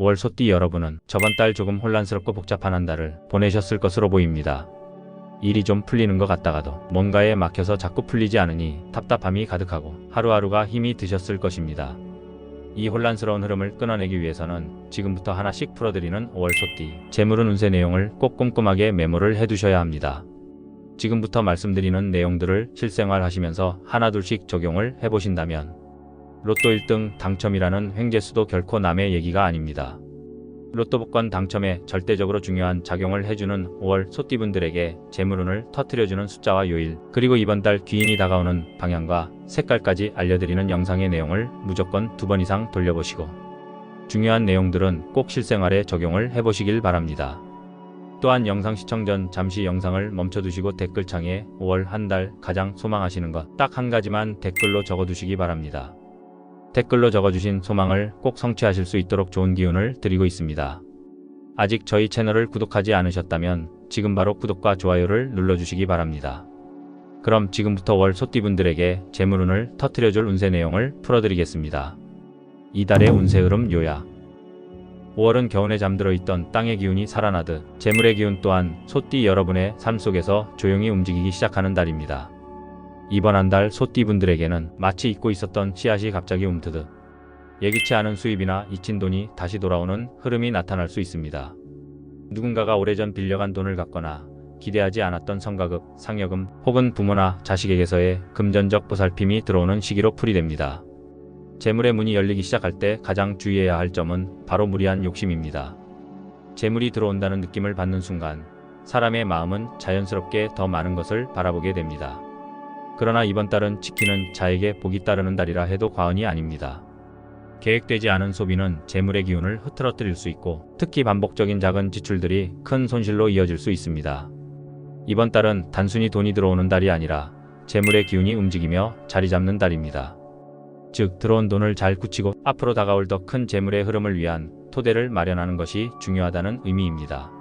5월 소띠 여러분은 저번 달 조금 혼란스럽고 복잡한 한 달을 보내셨을 것으로 보입니다. 일이 좀 풀리는 것 같다가도 뭔가에 막혀서 자꾸 풀리지 않으니 답답함이 가득하고 하루하루가 힘이 드셨을 것입니다. 이 혼란스러운 흐름을 끊어내기 위해서는 지금부터 하나씩 풀어드리는 5월 소띠 재물운 운세 내용을 꼭 꼼꼼하게 메모를 해두셔야 합니다. 지금부터 말씀드리는 내용들을 실생활 하시면서 하나둘씩 적용을 해보신다면 로또 1등 당첨이라는 횡재수도 결코 남의 얘기가 아닙니다. 로또 복권 당첨에 절대적으로 중요한 작용을 해주는 5월 소띠분들에게 재물운을 터트려주는 숫자와 요일, 그리고 이번 달 귀인이 다가오는 방향과 색깔까지 알려드리는 영상의 내용을 무조건 두 번 이상 돌려보시고 중요한 내용들은 꼭 실생활에 적용을 해보시길 바랍니다. 또한 영상 시청 전 잠시 영상을 멈춰두시고 댓글창에 5월 한 달 가장 소망하시는 것 딱 한 가지만 댓글로 적어두시기 바랍니다. 댓글로 적어주신 소망을 꼭 성취하실 수 있도록 좋은 기운을 드리고 있습니다. 아직 저희 채널을 구독하지 않으셨다면 지금 바로 구독과 좋아요를 눌러주시기 바랍니다. 그럼 지금부터 월 소띠분들에게 재물운을 터트려줄 운세 내용을 풀어드리겠습니다. 이달의 운세 흐름 요약 5월은 겨울에 잠들어 있던 땅의 기운이 살아나듯 재물의 기운 또한 소띠 여러분의 삶 속에서 조용히 움직이기 시작하는 달입니다. 이번 한 달 소띠분들에게는 마치 잊고 있었던 씨앗이 갑자기 움트듯 예기치 않은 수입이나 잊힌 돈이 다시 돌아오는 흐름이 나타날 수 있습니다. 누군가가 오래전 빌려간 돈을 갚거나 기대하지 않았던 성과급, 상여금 혹은 부모나 자식에게서의 금전적 보살핌이 들어오는 시기로 풀이됩니다. 재물의 문이 열리기 시작할 때 가장 주의해야 할 점은 바로 무리한 욕심입니다. 재물이 들어온다는 느낌을 받는 순간 사람의 마음은 자연스럽게 더 많은 것을 바라보게 됩니다. 그러나 이번 달은 지키는 자에게 복이 따르는 달이라 해도 과언이 아닙니다. 계획되지 않은 소비는 재물의 기운을 흐트러뜨릴 수 있고 특히 반복적인 작은 지출들이 큰 손실로 이어질 수 있습니다. 이번 달은 단순히 돈이 들어오는 달이 아니라 재물의 기운이 움직이며 자리 잡는 달입니다. 즉 들어온 돈을 잘 굳히고 앞으로 다가올 더 큰 재물의 흐름을 위한 토대를 마련하는 것이 중요하다는 의미입니다.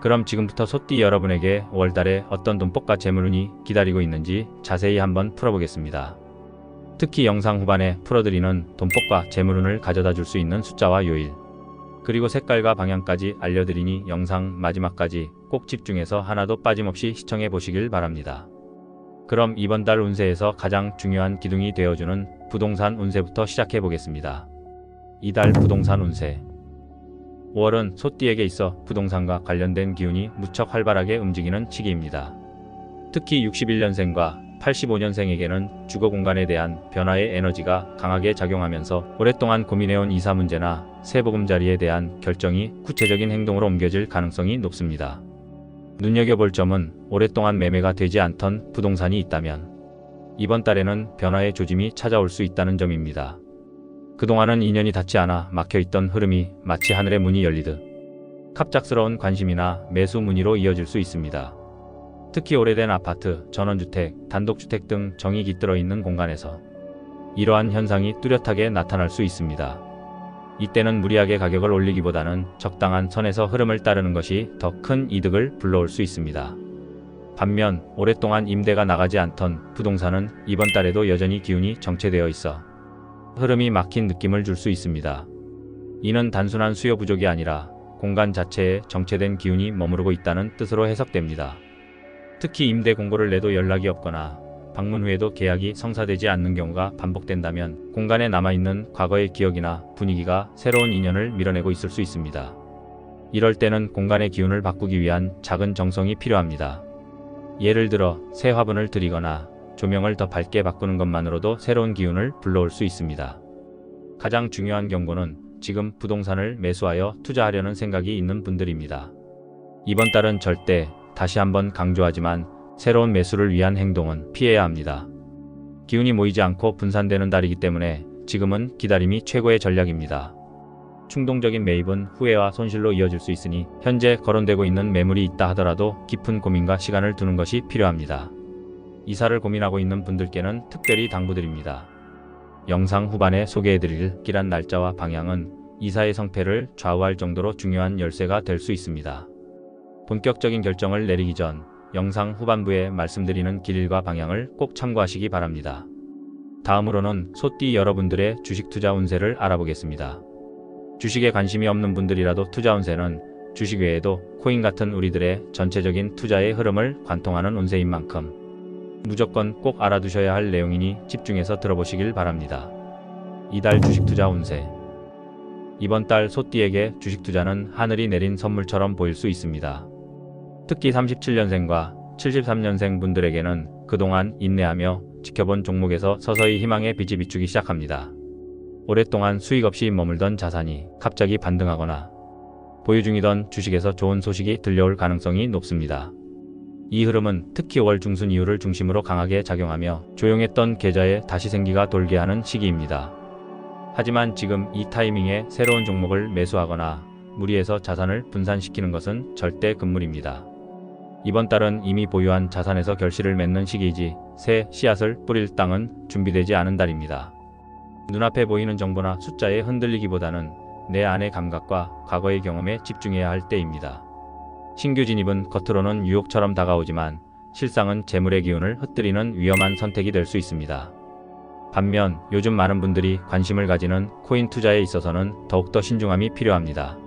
그럼 지금부터 소띠 여러분에게 5월달에 어떤 돈복과 재물운이 기다리고 있는지 자세히 한번 풀어보겠습니다. 특히 영상 후반에 풀어드리는 돈복과 재물운을 가져다 줄 수 있는 숫자와 요일, 그리고 색깔과 방향까지 알려드리니 영상 마지막까지 꼭 집중해서 하나도 빠짐없이 시청해 보시길 바랍니다. 그럼 이번 달 운세에서 가장 중요한 기둥이 되어주는 부동산 운세부터 시작해 보겠습니다. 이달 부동산 운세 5월은 소띠에게 있어 부동산과 관련된 기운이 무척 활발하게 움직이는 시기입니다. 특히 61년생과 85년생에게는 주거 공간에 대한 변화의 에너지가 강하게 작용하면서 오랫동안 고민해온 이사 문제나 세보금자리에 대한 결정이 구체적인 행동으로 옮겨질 가능성이 높습니다. 눈여겨볼 점은 오랫동안 매매가 되지 않던 부동산이 있다면 이번 달에는 변화의 조짐이 찾아올 수 있다는 점입니다. 그동안은 인연이 닿지 않아 막혀있던 흐름이 마치 하늘의 문이 열리듯 갑작스러운 관심이나 매수 문의로 이어질 수 있습니다. 특히 오래된 아파트, 전원주택, 단독주택 등 정이 깃들어 있는 공간에서 이러한 현상이 뚜렷하게 나타날 수 있습니다. 이때는 무리하게 가격을 올리기보다는 적당한 선에서 흐름을 따르는 것이 더 큰 이득을 불러올 수 있습니다. 반면 오랫동안 임대가 나가지 않던 부동산은 이번 달에도 여전히 기운이 정체되어 있어 흐름이 막힌 느낌을 줄 수 있습니다. 이는 단순한 수요 부족이 아니라 공간 자체에 정체된 기운이 머무르고 있다는 뜻으로 해석됩니다. 특히 임대 공고를 내도 연락이 없거나 방문 후에도 계약이 성사되지 않는 경우가 반복된다면 공간에 남아있는 과거의 기억이나 분위기가 새로운 인연을 밀어내고 있을 수 있습니다. 이럴 때는 공간의 기운을 바꾸기 위한 작은 정성이 필요합니다. 예를 들어 새 화분을 들이거나 조명을 더 밝게 바꾸는 것만으로도 새로운 기운을 불러올 수 있습니다. 가장 중요한 경고는 지금 부동산을 매수하여 투자하려는 생각이 있는 분들입니다. 이번 달은 절대 다시 한번 강조하지만 새로운 매수를 위한 행동은 피해야 합니다. 기운이 모이지 않고 분산되는 달이기 때문에 지금은 기다림이 최고의 전략입니다. 충동적인 매입은 후회와 손실로 이어질 수 있으니 현재 거론되고 있는 매물이 있다 하더라도 깊은 고민과 시간을 두는 것이 필요합니다. 이사를 고민하고 있는 분들께는 특별히 당부드립니다. 영상 후반에 소개해드릴 길한 날짜와 방향은 이사의 성패를 좌우할 정도로 중요한 열쇠가 될 수 있습니다. 본격적인 결정을 내리기 전 영상 후반부에 말씀드리는 길과 방향을 꼭 참고하시기 바랍니다. 다음으로는 소띠 여러분들의 주식 투자 운세를 알아보겠습니다. 주식에 관심이 없는 분들이라도 투자 운세는 주식 외에도 코인 같은 우리들의 전체적인 투자의 흐름을 관통하는 운세인 만큼 무조건 꼭 알아두셔야 할 내용이니 집중해서 들어보시길 바랍니다. 이달 주식 투자 운세 이번 달 소띠에게 주식 투자는 하늘이 내린 선물처럼 보일 수 있습니다. 특히 37년생과 73년생 분들에게는 그동안 인내하며 지켜본 종목에서 서서히 희망의 빛이 비추기 시작합니다. 오랫동안 수익 없이 머물던 자산이 갑자기 반등하거나 보유 중이던 주식에서 좋은 소식이 들려올 가능성이 높습니다. 이 흐름은 특히 5월 중순 이후를 중심으로 강하게 작용하며 조용했던 계좌에 다시 생기가 돌게 하는 시기입니다. 하지만 지금 이 타이밍에 새로운 종목을 매수하거나 무리해서 자산을 분산시키는 것은 절대 금물입니다. 이번 달은 이미 보유한 자산에서 결실을 맺는 시기이지 새 씨앗을 뿌릴 땅은 준비되지 않은 달입니다. 눈앞에 보이는 정보나 숫자에 흔들리기보다는 내 안의 감각과 과거의 경험에 집중해야 할 때입니다. 신규 진입은 겉으로는 유혹처럼 다가오지만 실상은 재물의 기운을 흩뜨리는 위험한 선택이 될 수 있습니다. 반면 요즘 많은 분들이 관심을 가지는 코인 투자에 있어서는 더욱더 신중함이 필요합니다.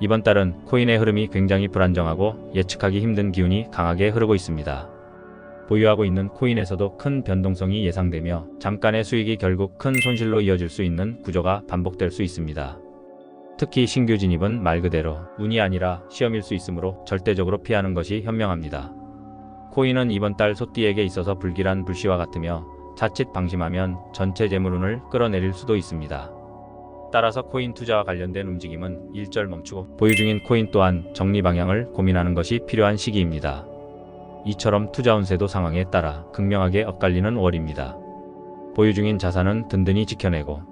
이번 달은 코인의 흐름이 굉장히 불안정하고 예측하기 힘든 기운이 강하게 흐르고 있습니다. 보유하고 있는 코인에서도 큰 변동성이 예상되며 잠깐의 수익이 결국 큰 손실로 이어질 수 있는 구조가 반복될 수 있습니다. 특히 신규 진입은 말 그대로 운이 아니라 시험일 수 있으므로 절대적으로 피하는 것이 현명합니다. 코인은 이번 달 소띠에게 있어서 불길한 불씨와 같으며 자칫 방심하면 전체 재물운을 끌어내릴 수도 있습니다. 따라서 코인 투자와 관련된 움직임은 일절 멈추고 보유 중인 코인 또한 정리 방향을 고민하는 것이 필요한 시기입니다. 이처럼 투자 운세도 상황에 따라 극명하게 엇갈리는 월입니다. 보유 중인 자산은 든든히 지켜내고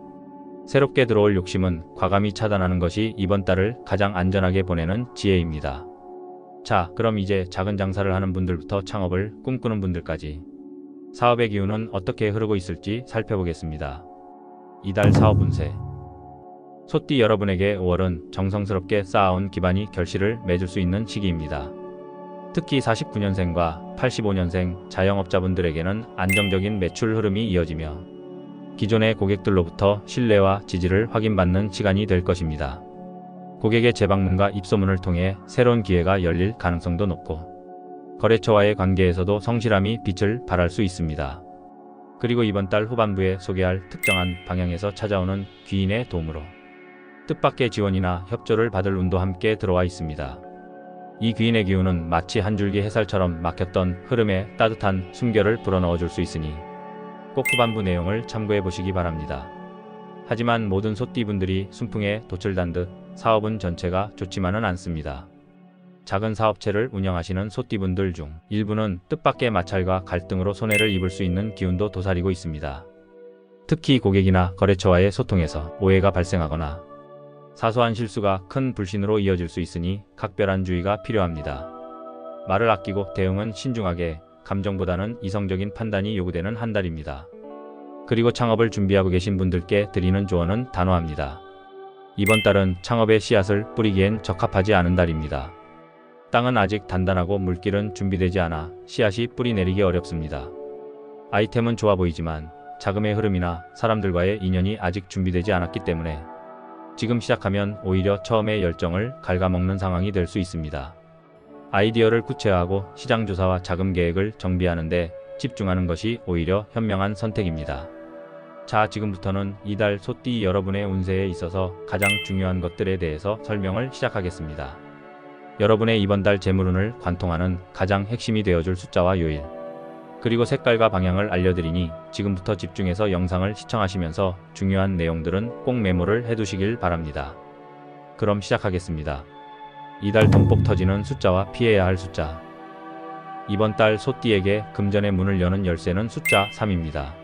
새롭게 들어올 욕심은 과감히 차단하는 것이 이번 달을 가장 안전하게 보내는 지혜입니다. 자, 그럼 이제 작은 장사를 하는 분들부터 창업을 꿈꾸는 분들까지 사업의 기운은 어떻게 흐르고 있을지 살펴보겠습니다. 이달 사업 운세 소띠 여러분에게 5월은 정성스럽게 쌓아온 기반이 결실을 맺을 수 있는 시기입니다. 특히 49년생과 85년생 자영업자분들에게는 안정적인 매출 흐름이 이어지며 기존의 고객들로부터 신뢰와 지지를 확인받는 시간이 될 것입니다. 고객의 재방문과 입소문을 통해 새로운 기회가 열릴 가능성도 높고 거래처와의 관계에서도 성실함이 빛을 발할 수 있습니다. 그리고 이번 달 후반부에 소개할 특정한 방향에서 찾아오는 귀인의 도움으로 뜻밖의 지원이나 협조를 받을 운도 함께 들어와 있습니다. 이 귀인의 기운은 마치 한 줄기 햇살처럼 막혔던 흐름에 따뜻한 숨결을 불어넣어 줄 수 있으니 꼭 후반부 내용을 참고해 보시기 바랍니다. 하지만 모든 소띠분들이 순풍에 돛을 단듯 사업은 전체가 좋지만은 않습니다. 작은 사업체를 운영하시는 소띠분들 중 일부는 뜻밖의 마찰과 갈등으로 손해를 입을 수 있는 기운도 도사리고 있습니다. 특히 고객이나 거래처와의 소통에서 오해가 발생하거나 사소한 실수가 큰 불신으로 이어질 수 있으니 각별한 주의가 필요합니다. 말을 아끼고 대응은 신중하게 감정보다는 이성적인 판단이 요구되는 한 달입니다. 그리고 창업을 준비하고 계신 분들께 드리는 조언은 단호합니다. 이번 달은 창업의 씨앗을 뿌리기엔 적합하지 않은 달입니다. 땅은 아직 단단하고 물길은 준비되지 않아 씨앗이 뿌리 내리기 어렵습니다. 아이템은 좋아 보이지만 자금의 흐름이나 사람들과의 인연이 아직 준비되지 않았기 때문에 지금 시작하면 오히려 처음의 열정을 갉아먹는 상황이 될 수 있습니다. 아이디어를 구체화하고 시장 조사와 자금 계획을 정비하는데 집중하는 것이 오히려 현명한 선택입니다. 자, 지금부터는 이달 소띠 여러분의 운세에 있어서 가장 중요한 것들에 대해서 설명을 시작하겠습니다. 여러분의 이번 달 재물운을 관통하는 가장 핵심이 되어줄 숫자와 요일, 그리고 색깔과 방향을 알려드리니 지금부터 집중해서 영상을 시청하시면서 중요한 내용들은 꼭 메모를 해두시길 바랍니다. 그럼 시작하겠습니다. 이달 덤뻑 터지는 숫자와 피해야 할 숫자. 이번 달 소띠에게 금전의 문을 여는 열쇠는 숫자 3입니다.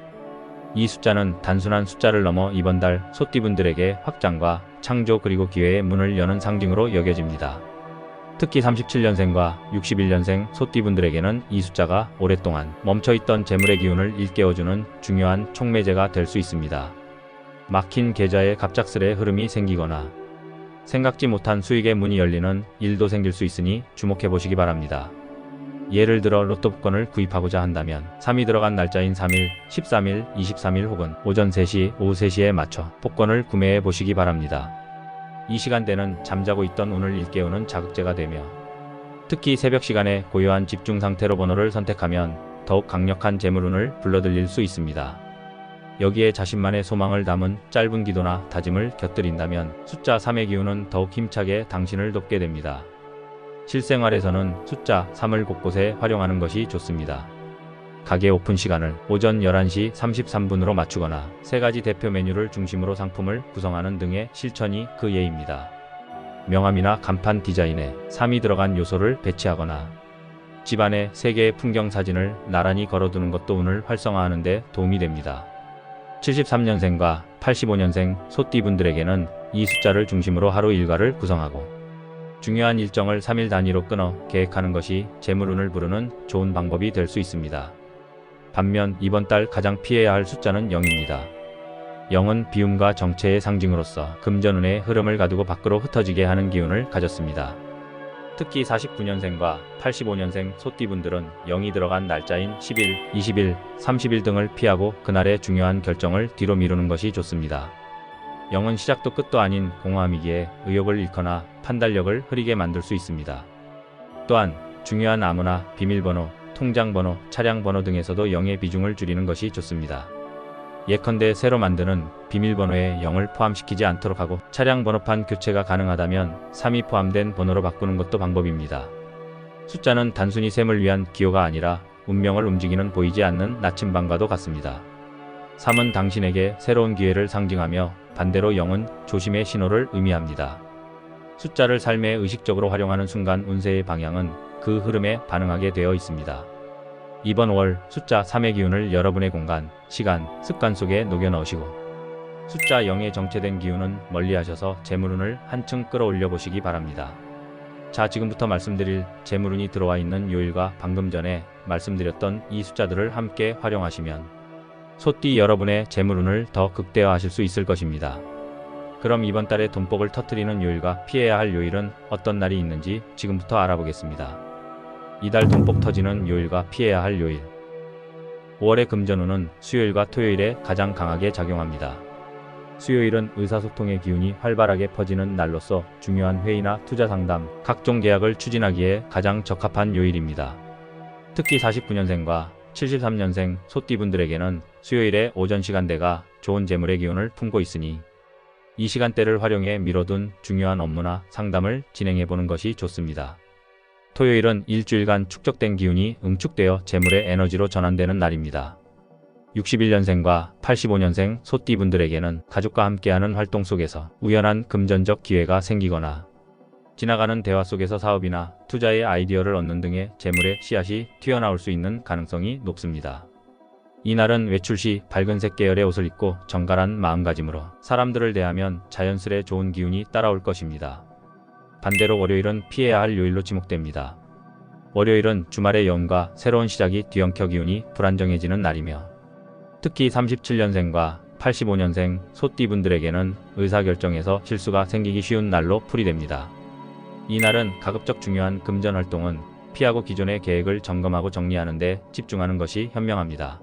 이 숫자는 단순한 숫자를 넘어 이번 달 소띠분들에게 확장과 창조 그리고 기회의 문을 여는 상징으로 여겨집니다. 특히 37년생과 61년생 소띠분들에게는 이 숫자가 오랫동안 멈춰있던 재물의 기운을 일깨워주는 중요한 촉매제가 될 수 있습니다. 막힌 계좌에 갑작스레 흐름이 생기거나 생각지 못한 수익의 문이 열리는 일도 생길 수 있으니 주목해 보시기 바랍니다. 예를 들어 로또 복권을 구입하고자 한다면 3이 들어간 날짜인 3일, 13일, 23일 혹은 오전 3시, 오후 3시에 맞춰 복권을 구매해 보시기 바랍니다. 이 시간대는 잠자고 있던 운을 일깨우는 자극제가 되며 특히 새벽 시간에 고요한 집중 상태로 번호를 선택하면 더욱 강력한 재물운을 불러들일 수 있습니다. 여기에 자신만의 소망을 담은 짧은 기도나 다짐을 곁들인다면 숫자 3의 기운은 더욱 힘차게 당신을 돕게 됩니다. 실생활에서는 숫자 3을 곳곳에 활용하는 것이 좋습니다. 가게 오픈 시간을 오전 11시 33분으로 맞추거나 세 가지 대표 메뉴를 중심으로 상품을 구성하는 등의 실천이 그 예입니다. 명함이나 간판 디자인에 3이 들어간 요소를 배치하거나 집안에 세 개의 풍경 사진을 나란히 걸어두는 것도 운을 활성화하는 데 도움이 됩니다. 73년생과 85년생 소띠분들에게는 이 숫자를 중심으로 하루 일과를 구성하고 중요한 일정을 3일 단위로 끊어 계획하는 것이 재물운을 부르는 좋은 방법이 될 수 있습니다. 반면 이번 달 가장 피해야 할 숫자는 0입니다. 0은 비움과 정체의 상징으로서 금전운의 흐름을 가두고 밖으로 흩어지게 하는 기운을 가졌습니다. 특히 49년생과 85년생 소띠분들은 0이 들어간 날짜인 10일, 20일, 30일 등을 피하고 그날의 중요한 결정을 뒤로 미루는 것이 좋습니다. 0은 시작도 끝도 아닌 공허함이기에 의욕을 잃거나 판단력을 흐리게 만들 수 있습니다. 또한 중요한 암호나 비밀번호, 통장번호, 차량번호 등에서도 0의 비중을 줄이는 것이 좋습니다. 예컨대 새로 만드는 비밀번호에 0을 포함시키지 않도록 하고 차량 번호판 교체가 가능하다면 3이 포함된 번호로 바꾸는 것도 방법입니다. 숫자는 단순히 셈을 위한 기호가 아니라 운명을 움직이는 보이지 않는 나침반과도 같습니다. 3은 당신에게 새로운 기회를 상징하며 반대로 0은 조심의 신호를 의미합니다. 숫자를 삶에 의식적으로 활용하는 순간 운세의 방향은 그 흐름에 반응하게 되어 있습니다. 이번 월 숫자 3의 기운을 여러분의 공간, 시간, 습관 속에 녹여 넣으시고 숫자 0의 정체된 기운은 멀리 하셔서 재물운을 한층 끌어올려 보시기 바랍니다. 자, 지금부터 말씀드릴 재물운이 들어와 있는 요일과 방금 전에 말씀드렸던 이 숫자들을 함께 활용하시면 소띠 여러분의 재물운을 더 극대화하실 수 있을 것입니다. 그럼 이번 달에 돈복을 터트리는 요일과 피해야 할 요일은 어떤 날이 있는지 지금부터 알아보겠습니다. 이달 돈복 터지는 요일과 피해야 할 요일. 5월의 금전운은 수요일과 토요일에 가장 강하게 작용합니다. 수요일은 의사소통의 기운이 활발하게 퍼지는 날로서 중요한 회의나 투자 상담, 각종 계약을 추진하기에 가장 적합한 요일입니다. 특히 49년생과 73년생 소띠분들에게는 수요일의 오전 시간대가 좋은 재물의 기운을 품고 있으니 이 시간대를 활용해 미뤄둔 중요한 업무나 상담을 진행해 보는 것이 좋습니다. 토요일은 일주일간 축적된 기운이 응축되어 재물의 에너지로 전환되는 날입니다. 61년생과 85년생 소띠분들에게는 가족과 함께하는 활동 속에서 우연한 금전적 기회가 생기거나 지나가는 대화 속에서 사업이나 투자의 아이디어를 얻는 등의 재물의 씨앗이 튀어나올 수 있는 가능성이 높습니다. 이날은 외출 시 밝은색 계열의 옷을 입고 정갈한 마음가짐으로 사람들을 대하면 자연스레 좋은 기운이 따라올 것입니다. 반대로 월요일은 피해야 할 요일로 지목됩니다. 월요일은 주말의 여운과 새로운 시작이 뒤엉켜 기운이 불안정해지는 날이며 특히 37년생과 85년생 소띠분들에게는 의사결정에서 실수가 생기기 쉬운 날로 풀이됩니다. 이날은 가급적 중요한 금전 활동은 피하고 기존의 계획을 점검하고 정리하는 데 집중하는 것이 현명합니다.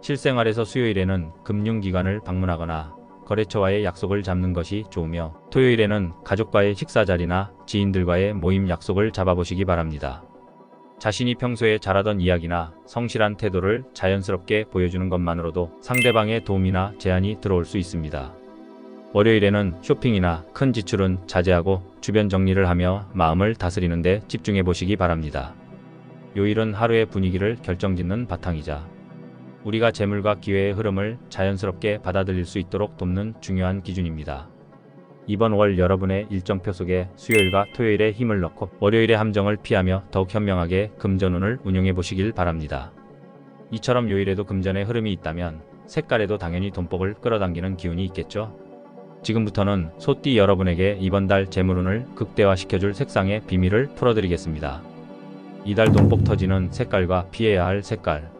실생활에서 수요일에는 금융기관을 방문하거나 거래처와의 약속을 잡는 것이 좋으며 토요일에는 가족과의 식사 자리나 지인들과의 모임 약속을 잡아보시기 바랍니다. 자신이 평소에 잘하던 이야기나 성실한 태도를 자연스럽게 보여주는 것만으로도 상대방의 도움이나 제안이 들어올 수 있습니다. 월요일에는 쇼핑이나 큰 지출은 자제하고 주변 정리를 하며 마음을 다스리는 데 집중해 보시기 바랍니다. 요일은 하루의 분위기를 결정짓는 바탕이자 우리가 재물과 기회의 흐름을 자연스럽게 받아들일 수 있도록 돕는 중요한 기준입니다. 이번 월 여러분의 일정표 속에 수요일과 토요일에 힘을 넣고 월요일의 함정을 피하며 더욱 현명하게 금전운을 운용해 보시길 바랍니다. 이처럼 요일에도 금전의 흐름이 있다면 색깔에도 당연히 돈복을 끌어당기는 기운이 있겠죠? 지금부터는 소띠 여러분에게 이번 달 재물운을 극대화시켜줄 색상의 비밀을 풀어드리겠습니다. 이달 돈복 터지는 색깔과 피해야 할 색깔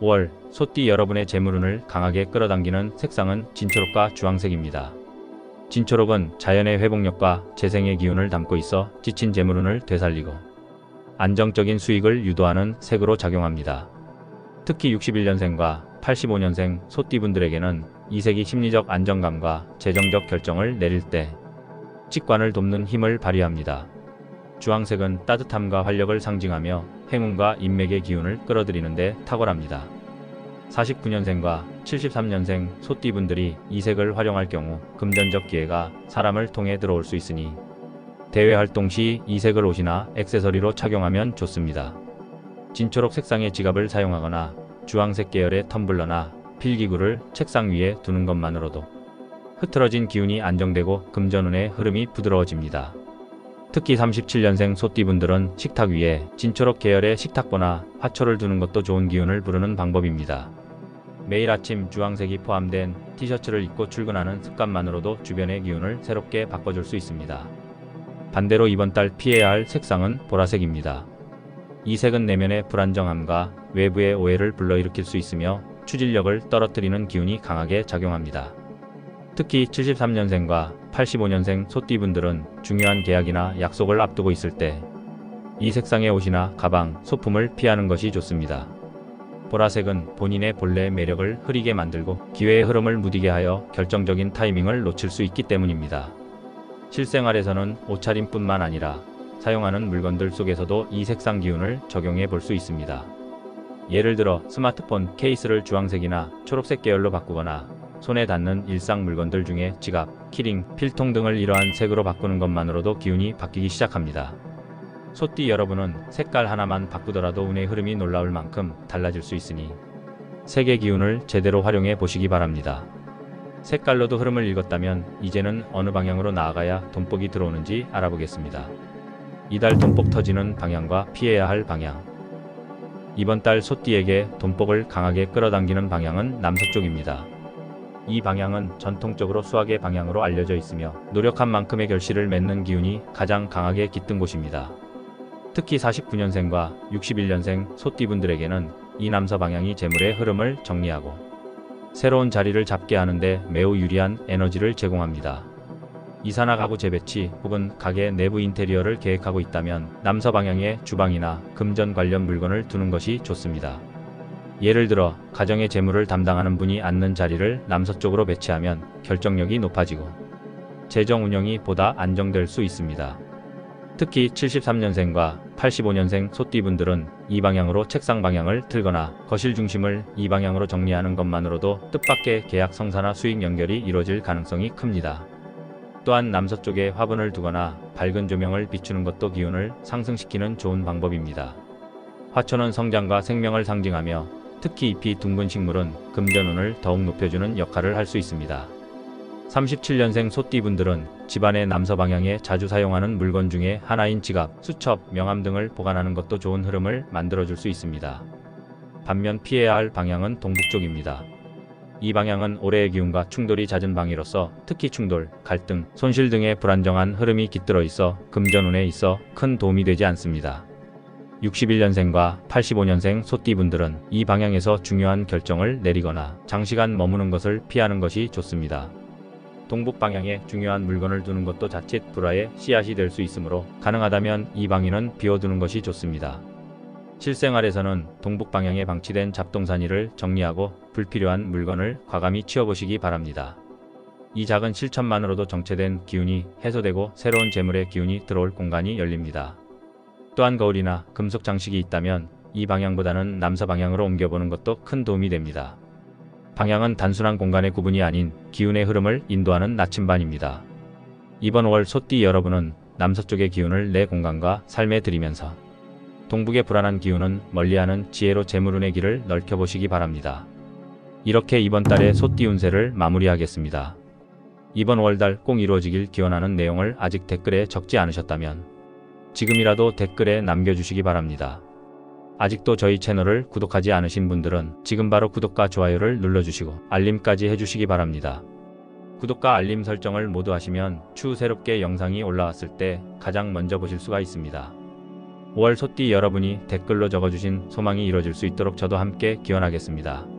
5월 소띠 여러분의 재물운을 강하게 끌어당기는 색상은 진초록과 주황색입니다. 진초록은 자연의 회복력과 재생의 기운을 담고 있어 지친 재물운을 되살리고 안정적인 수익을 유도하는 색으로 작용합니다. 특히 61년생과 85년생 소띠분들에게는 이 색이 심리적 안정감과 재정적 결정을 내릴 때 직관을 돕는 힘을 발휘합니다. 주황색은 따뜻함과 활력을 상징하며 행운과 인맥의 기운을 끌어들이는데 탁월합니다. 49년생과 73년생 소띠분들이 이 색을 활용할 경우 금전적 기회가 사람을 통해 들어올 수 있으니 대외 활동 시 이 색을 옷이나 액세서리로 착용하면 좋습니다. 진초록 색상의 지갑을 사용하거나 주황색 계열의 텀블러나 필기구를 책상 위에 두는 것만으로도 흐트러진 기운이 안정되고 금전운의 흐름이 부드러워집니다. 특히 37년생 소띠분들은 식탁 위에 진초록 계열의 식탁보나 화초를 두는 것도 좋은 기운을 부르는 방법입니다. 매일 아침 주황색이 포함된 티셔츠를 입고 출근하는 습관만으로도 주변의 기운을 새롭게 바꿔줄 수 있습니다. 반대로 이번 달 피해야 할 색상은 보라색입니다. 이 색은 내면의 불안정함과 외부의 오해를 불러일으킬 수 있으며 추진력을 떨어뜨리는 기운이 강하게 작용합니다. 특히 73년생과 85년생 소띠분들은 중요한 계약이나 약속을 앞두고 있을 때 이 색상의 옷이나 가방, 소품을 피하는 것이 좋습니다. 보라색은 본인의 본래 매력을 흐리게 만들고 기회의 흐름을 무디게 하여 결정적인 타이밍을 놓칠 수 있기 때문입니다. 실생활에서는 옷차림뿐만 아니라 사용하는 물건들 속에서도 이 색상 기운을 적용해 볼 수 있습니다. 예를 들어 스마트폰 케이스를 주황색이나 초록색 계열로 바꾸거나 손에 닿는 일상 물건들 중에 지갑, 키링, 필통 등을 이러한 색으로 바꾸는 것만으로도 기운이 바뀌기 시작합니다. 소띠 여러분은 색깔 하나만 바꾸더라도 운의 흐름이 놀라울 만큼 달라질 수 있으니 색의 기운을 제대로 활용해 보시기 바랍니다. 색깔로도 흐름을 읽었다면 이제는 어느 방향으로 나아가야 돈복이 들어오는지 알아보겠습니다. 이달 돈복 터지는 방향과 피해야 할 방향. 이번 달 소띠에게 돈복을 강하게 끌어당기는 방향은 남서쪽입니다. 이 방향은 전통적으로 수학의 방향으로 알려져 있으며 노력한 만큼의 결실을 맺는 기운이 가장 강하게 깃든 곳입니다. 특히 49년생과 61년생 소띠분들에게는 이 남서 방향이 재물의 흐름을 정리하고 새로운 자리를 잡게 하는데 매우 유리한 에너지를 제공합니다. 이사나 가구 재배치 혹은 가게 내부 인테리어를 계획하고 있다면 남서 방향의 주방이나 금전 관련 물건을 두는 것이 좋습니다. 예를 들어 가정의 재물을 담당하는 분이 앉는 자리를 남서쪽으로 배치하면 결정력이 높아지고 재정 운영이 보다 안정될 수 있습니다. 특히 73년생과 85년생 소띠분들은 이 방향으로 책상 방향을 틀거나 거실 중심을 이 방향으로 정리하는 것만으로도 뜻밖의 계약 성사나 수익 연결이 이루어질 가능성이 큽니다. 또한 남서쪽에 화분을 두거나 밝은 조명을 비추는 것도 기운을 상승시키는 좋은 방법입니다. 화초는 성장과 생명을 상징하며 특히 잎이 둥근 식물은 금전운을 더욱 높여주는 역할을 할 수 있습니다. 37년생 소띠분들은 집안의 남서 방향에 자주 사용하는 물건 중에 하나인 지갑, 수첩, 명함 등을 보관하는 것도 좋은 흐름을 만들어줄 수 있습니다. 반면 피해야 할 방향은 동북쪽입니다. 이 방향은 올해의 기운과 충돌이 잦은 방이로서 특히 충돌, 갈등, 손실 등의 불안정한 흐름이 깃들어 있어 금전운에 있어 큰 도움이 되지 않습니다. 61년생과 85년생 소띠분들은 이 방향에서 중요한 결정을 내리거나 장시간 머무는 것을 피하는 것이 좋습니다. 동북 방향에 중요한 물건을 두는 것도 자칫 불화의 씨앗이 될 수 있으므로 가능하다면 이 방위는 비워두는 것이 좋습니다. 실생활에서는 동북 방향에 방치된 잡동사니를 정리하고 불필요한 물건을 과감히 치워보시기 바랍니다. 이 작은 실천만으로도 정체된 기운이 해소되고 새로운 재물의 기운이 들어올 공간이 열립니다. 또한 거울이나 금속 장식이 있다면 이 방향보다는 남서 방향으로 옮겨보는 것도 큰 도움이 됩니다. 방향은 단순한 공간의 구분이 아닌 기운의 흐름을 인도하는 나침반입니다. 이번 5월 소띠 여러분은 남서쪽의 기운을 내 공간과 삶에 들이면서 동북의 불안한 기운은 멀리하는 지혜로 재물운의 길을 넓혀보시기 바랍니다. 이렇게 이번 달의 소띠 운세를 마무리하겠습니다. 이번 월달 꼭 이루어지길 기원하는 내용을 아직 댓글에 적지 않으셨다면 지금이라도 댓글에 남겨주시기 바랍니다. 아직도 저희 채널을 구독하지 않으신 분들은 지금 바로 구독과 좋아요를 눌러주시고 알림까지 해주시기 바랍니다. 구독과 알림 설정을 모두 하시면 추후 새롭게 영상이 올라왔을 때 가장 먼저 보실 수가 있습니다. 5월 소띠 여러분이 댓글로 적어주신 소망이 이루어질 수 있도록 저도 함께 기원하겠습니다.